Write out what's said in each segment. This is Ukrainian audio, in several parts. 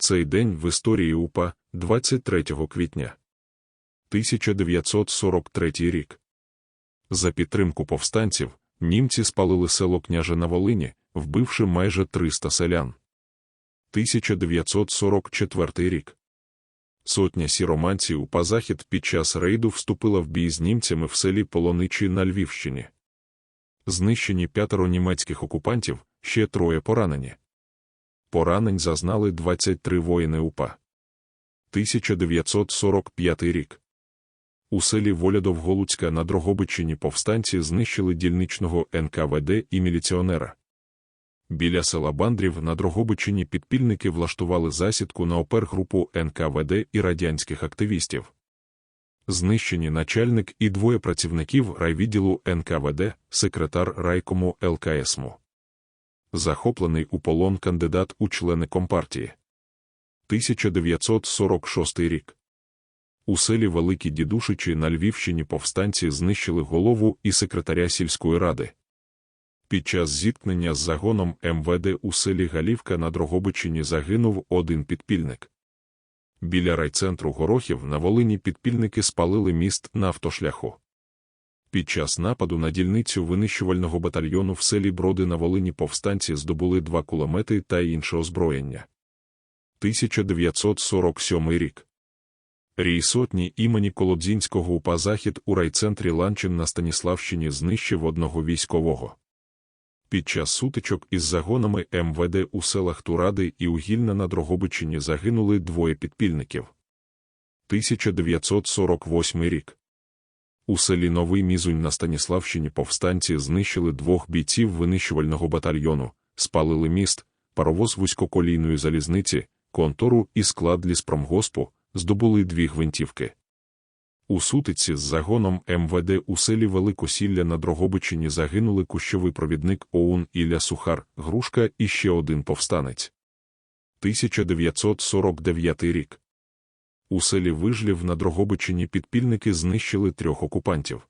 Цей день в історії УПА 23 квітня. 1943 рік. За підтримку повстанців німці спалили село Княже на Волині, вбивши майже 300 селян. 1944 рік. Сотня сіроманців УПА Захід під час рейду вступила в бій з німцями в селі Полоничі на Львівщині. Знищені п'ятеро німецьких окупантів, ще троє поранені. Поранень зазнали 23 воїни УПА. 1945 рік. У селі Волядов-Голуцька на Дрогобичині повстанці знищили дільничного НКВД і міліціонера. Біля села Бандрів на Дрогобичині підпільники влаштували засідку на опергрупу НКВД і радянських активістів. Знищені начальник і двоє працівників райвідділу НКВД, секретар райкому ЛКСМу. Захоплений у полон кандидат у члени Компартії. 1946 рік. У селі Великі Дідушичі на Львівщині повстанці знищили голову і секретаря сільської ради. Під час зіткнення з загоном МВД у селі Галівка на Дрогобичині загинув один підпільник. Біля райцентру Горохів на Волині підпільники спалили міст на автошляху. Під час нападу на дільницю винищувального батальйону в селі Броди на Волині повстанці здобули два кулемети та інше озброєння. 1947 рік. Рій сотні імені Колодзінського УПА Захід у райцентрі Ланчин на Станіславщині знищив одного військового. Під час сутичок із загонами МВД у селах Туради і Угільна на Дрогобичині загинули двоє підпільників. 1948 рік. У селі Новий Мізунь на Станіславщині повстанці знищили двох бійців винищувального батальйону, спалили міст, паровоз вузькоколійної залізниці, контору і склад ліспромгоспу, здобули дві гвинтівки. У сутиці з загоном МВД у селі Великосілля на Дрогобичині загинули кущовий провідник ОУН Ілля Сухар, Грушка і ще один повстанець. 1949 рік. У селі Вижлів на Дрогобичині підпільники знищили трьох окупантів.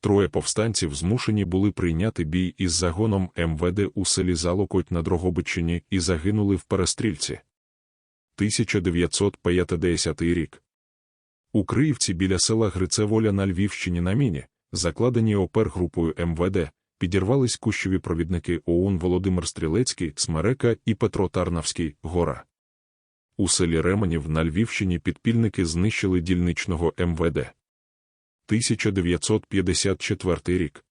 Троє повстанців змушені були прийняти бій із загоном МВД у селі Залокоть на Дрогобичині і загинули в перестрільці. 1950 рік. У Криївці біля села Грицеволя на Львівщині на міні, закладені опергрупою МВД, підірвались кущові провідники ОУН Володимир Стрілецький, Смерека і Петро Тарнавський, Гора. У селі Ременів на Львівщині підпільники знищили дільничного МВД. 1954 рік.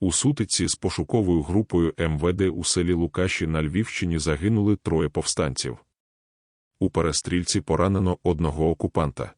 У сутиці з пошуковою групою МВД у селі Лукаші на Львівщині загинули троє повстанців. У перестрільці поранено одного окупанта.